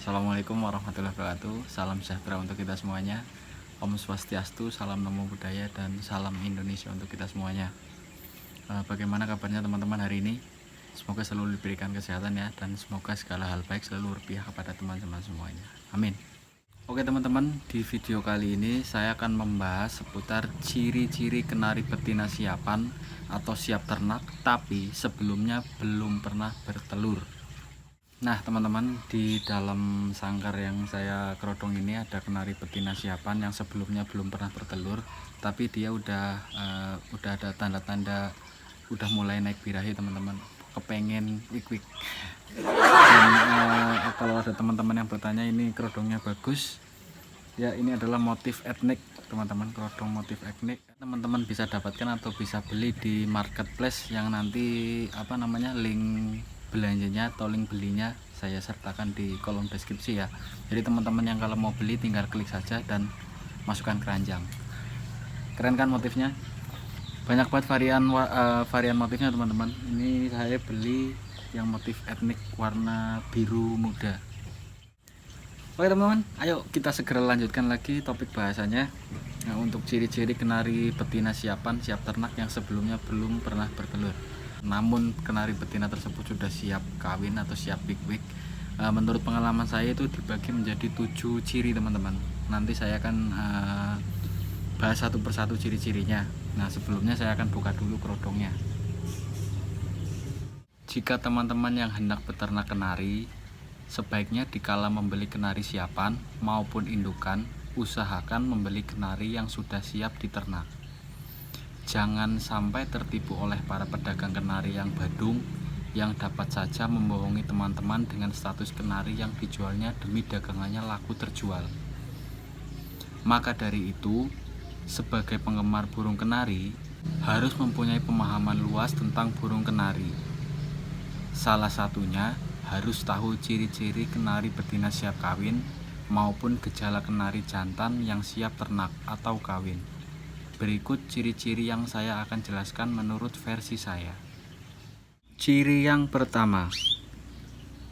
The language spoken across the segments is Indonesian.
Assalamualaikum warahmatullahi wabarakatuh. Salam sejahtera untuk kita semuanya. Om Swastiastu, salam namo budaya dan salam Indonesia untuk kita semuanya. Eh, Bagaimana kabarnya teman-teman hari ini? Semoga selalu diberikan kesehatan ya Dan semoga segala hal baik selalu berpihak kepada teman-teman semuanya. Amin. Oke teman-teman, di video kali ini saya akan membahas seputar ciri-ciri kenari betina siapan atau siap ternak tapi sebelumnya belum pernah bertelur. Nah teman-teman, di dalam sangkar yang saya kerodong ini ada kenari betina siapan yang sebelumnya belum pernah bertelur tapi dia udah eh, udah ada tanda-tanda udah mulai naik birahi teman-teman. Kepengen wik-wik dan eh, kalau ada teman-teman yang bertanya ini kerodongnya bagus. Ya ini adalah motif etnik teman-teman kerodong motif etnik. Teman-teman bisa dapatkan atau bisa beli di marketplace yang nanti apa namanya link belanjanya atau link belinya saya sertakan di kolom deskripsi ya. Jadi teman-teman yang kalau mau beli tinggal klik saja dan masukkan keranjang. Keren kan motifnya? Banyak banget varian eh, varian motifnya teman-teman. Ini saya beli yang motif etnik warna biru muda. Oke teman-teman ayo kita segera lanjutkan lagi topik bahasanya nah, untuk ciri-ciri kenari betina siapan siap ternak yang sebelumnya belum pernah bertelur namun kenari betina tersebut sudah siap kawin atau siap big wig Eh, menurut pengalaman saya itu dibagi menjadi tujuh ciri teman-teman nanti saya akan eh, bahas satu persatu ciri-cirinya. Nah, sebelumnya saya akan buka dulu kerodongnya. Jika teman-teman yang hendak beternak kenari, sebaiknya dikala membeli kenari siapan maupun indukan, usahakan membeli kenari yang sudah siap diternak. Jangan sampai tertipu oleh para pedagang kenari yang badung yang dapat saja membohongi teman-teman dengan status kenari yang dijualnya demi dagangannya laku terjual. Maka dari itu, sebagai penggemar burung kenari harus mempunyai pemahaman luas tentang burung kenari. Salah satunya harus tahu ciri-ciri kenari betina siap kawin maupun gejala kenari jantan yang siap ternak atau kawin. Berikut ciri-ciri yang saya akan jelaskan menurut versi saya. Ciri yang pertama,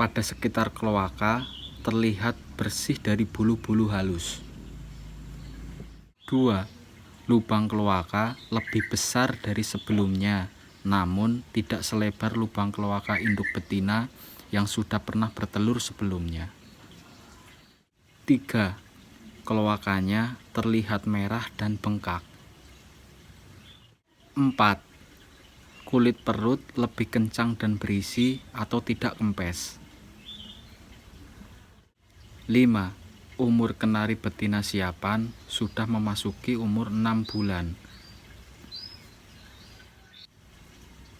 pada sekitar kloaka terlihat bersih dari bulu-bulu halus. 2. Lubang kloaka lebih besar dari sebelumnya, namun tidak selebar lubang kloaka induk betina yang sudah pernah bertelur sebelumnya. 3. Kloakanya terlihat merah dan bengkak. 4. Kulit perut lebih kencang dan berisi atau tidak kempes. 5 umur kenari betina siapan sudah memasuki umur 6 bulan.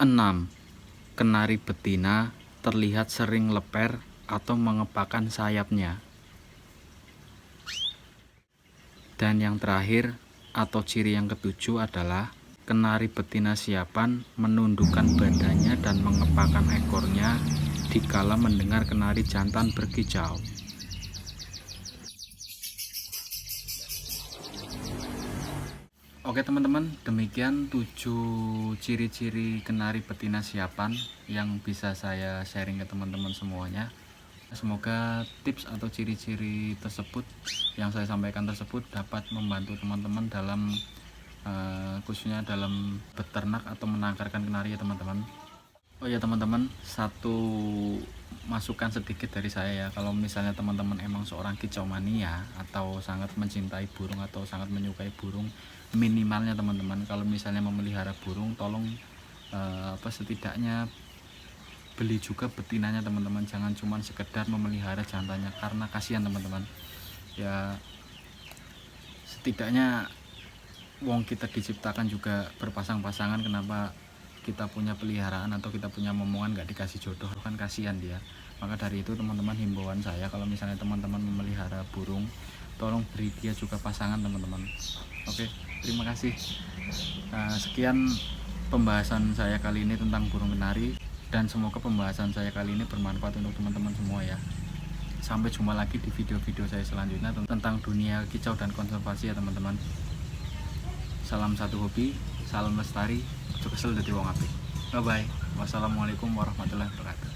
6. Kenari betina terlihat sering leper atau mengepakkan sayapnya. Dan yang terakhir atau ciri yang ketujuh adalah kenari betina siapan menundukkan badannya dan mengepakkan ekornya dikala mendengar kenari jantan berkicau. Oke teman-teman, demikian tujuh ciri-ciri kenari betina siapan yang bisa saya sharing ke teman-teman semuanya. Semoga tips atau ciri-ciri tersebut yang saya sampaikan tersebut dapat membantu teman-teman dalam eh, khususnya dalam beternak atau menangkarkan kenari ya teman-teman. Oh ya teman-teman, satu masukan sedikit dari saya ya. Kalau misalnya teman-teman emang seorang kicau mania atau sangat mencintai burung atau sangat menyukai burung, minimalnya teman-teman kalau misalnya memelihara burung, tolong eh, apa setidaknya beli juga betinanya teman-teman. Jangan cuma sekedar memelihara jantannya karena kasihan teman-teman. Ya setidaknya wong kita diciptakan juga berpasang-pasangan kenapa kita punya peliharaan atau kita punya momongan nggak dikasih jodoh? Kan kasihan dia. Maka dari itu teman-teman himbauan saya kalau misalnya teman-teman memelihara burung tolong beri dia juga pasangan teman-teman. Oke terima kasih. Nah, sekian pembahasan saya kali ini tentang burung kenari dan semoga pembahasan saya kali ini bermanfaat untuk teman-teman semua ya. Sampai jumpa lagi di video-video saya selanjutnya tentang dunia kicau dan konservasi ya teman-teman salam satu hobi salam lestari ojo kesel dadi wong apik. Bye bye wassalamualaikum warahmatullahi wabarakatuh